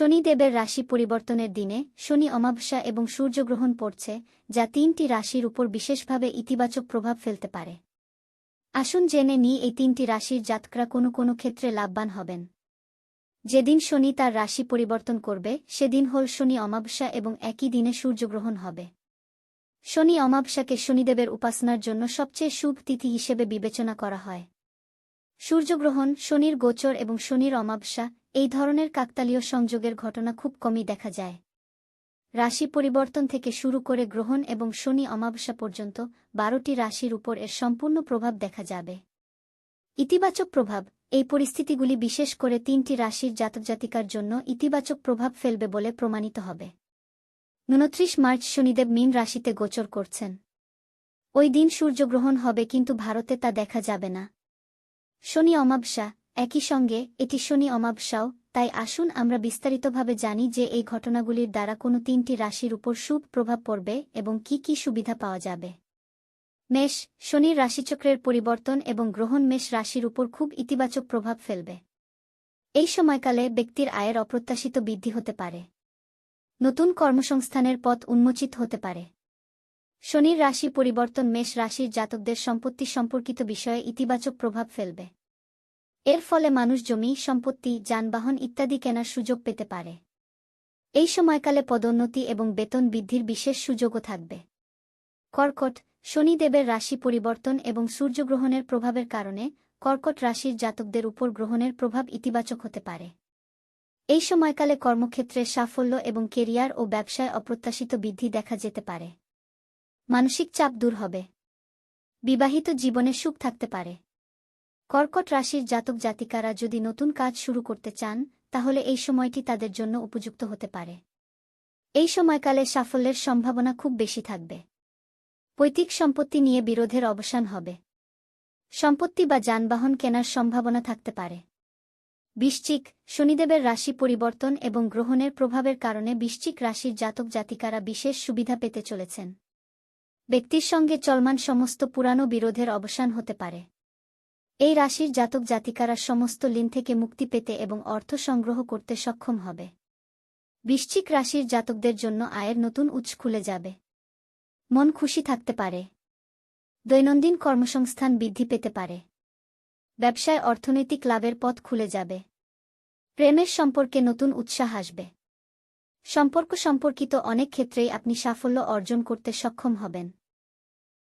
শনিদেবের রাশি পরিবর্তনের দিনে শনি অমাবস্যা এবং সূর্যগ্রহণ পড়ছে, যা তিনটি রাশির উপর বিশেষভাবে ইতিবাচক প্রভাব ফেলতে পারে। আসুন জেনে নিই এই তিনটি রাশির জাতকরা কোনো কোনো ক্ষেত্রে লাভবান হবেন। যেদিন শনি তার রাশি পরিবর্তন করবে, সেদিন হল শনি অমাবস্যা এবং একই দিনে সূর্যগ্রহণ হবে। শনি অমাবস্যাকে শনিদেবের উপাসনার জন্য সবচেয়ে শুভ তিথি হিসেবে বিবেচনা করা হয়। সূর্যগ্রহণ, শনির গোচর এবং শনির অমাবস্যা, এই ধরনের কাকতালীয় সংযোগের ঘটনা খুব কমই দেখা যায়। রাশি পরিবর্তন থেকে শুরু করে গ্রহণ এবং শনি অমাবস্যা পর্যন্ত বারোটি রাশির উপর এর সম্পূর্ণ প্রভাব দেখা যাবে। ইতিবাচক প্রভাব, এই পরিস্থিতিগুলি বিশেষ করে তিনটি রাশির জাতকজাতিকার জন্য ইতিবাচক প্রভাব ফেলবে বলে প্রমাণিত হবে। উনত্রিশ মার্চ শনিদেব মীন রাশিতে গোচর করছেন। ওই দিন সূর্যগ্রহণ হবে কিন্তু ভারতে তা দেখা যাবে না। শনি অমাবসা একই সঙ্গে এটি শনি অমাবসাও তাই আসুন আমরা বিস্তারিতভাবে জানি যে এই ঘটনাগুলির দ্বারা কোনো তিনটি রাশির উপর শুভ প্রভাব পড়বে এবং কি কি সুবিধা পাওয়া যাবে। মেষ, শনির রাশিচক্রের পরিবর্তন এবং গ্রহণ মেষ রাশির উপর খুব ইতিবাচক প্রভাব ফেলবে। এই সময়কালে ব্যক্তির আয়ের অপ্রত্যাশিত বৃদ্ধি হতে পারে। নতুন কর্মসংস্থানের পথ উন্মোচিত হতে পারে। শনির রাশি পরিবর্তন মেষ রাশির জাতকদের সম্পত্তি সম্পর্কিত বিষয়ে ইতিবাচক প্রভাব ফেলবে। এর ফলে মানুষ জমি, সম্পত্তি, যানবাহন ইত্যাদি কেনার সুযোগ পেতে পারে। এই সময়কালে পদোন্নতি এবং বেতন বৃদ্ধির বিশেষ সুযোগও থাকবে। কর্কট, শনিদেবের রাশি পরিবর্তন এবং সূর্যগ্রহণের প্রভাবের কারণে কর্কট রাশির জাতকদের উপর গ্রহণের প্রভাব ইতিবাচক হতে পারে। এই সময়কালে কর্মক্ষেত্রে সাফল্য এবং কেরিয়ার ও ব্যবসায় অপ্রত্যাশিত বৃদ্ধি দেখা যেতে পারে। মানসিক চাপ দূর হবে। বিবাহিত জীবনে সুখ থাকতে পারে। কর্কট রাশির জাতক জাতিকারা যদি নতুন কাজ শুরু করতে চান, তাহলে এই সময়টি তাদের জন্য উপযুক্ত হতে পারে। এই সময়কালে সাফল্যের সম্ভাবনা খুব বেশি থাকবে। পৈতৃক সম্পত্তি নিয়ে বিরোধের অবসান হবে। সম্পত্তি বা যানবাহন কেনার সম্ভাবনা থাকতে পারে। বৃশ্চিক, শনিদেবের রাশি পরিবর্তন এবং গ্রহণের প্রভাবের কারণে বৃশ্চিক রাশির জাতক জাতিকারা বিশেষ সুবিধা পেতে চলেছেন। ব্যক্তির সঙ্গে চলমান সমস্ত পুরানো বিরোধের অবসান হতে পারে। এই রাশির জাতক জাতিকারা সমস্ত লিন থেকে মুক্তি পেতে এবং অর্থ সংগ্রহ করতে সক্ষম হবে। বৃশ্চিক রাশির জাতকদের জন্য আয়ের নতুন উৎস খুলে যাবে। মন খুশি থাকতে পারে। দৈনন্দিন কর্মসংস্থান বৃদ্ধি পেতে পারে। ব্যবসায় অর্থনৈতিক লাভের পথ খুলে যাবে। প্রেমের সম্পর্কে নতুন উৎসাহ আসবে। সম্পর্ক সম্পর্কিত অনেক ক্ষেত্রেই আপনি সাফল্য অর্জন করতে সক্ষম হবেন।